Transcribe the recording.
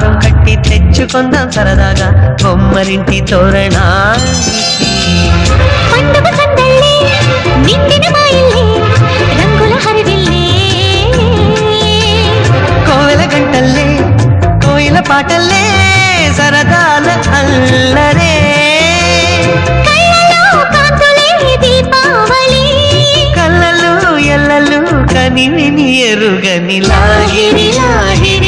హారం కట్టి తెచ్చుకుందాం సరదాగా బొమ్మరింటి తోరణ. కోవెల గంటల్లే కోయిల పాటల్లే సరదాల అల్లరే. కళ్ళలు ఎల్లలు కని విని ఎరుగని లాగిరి లాగిరి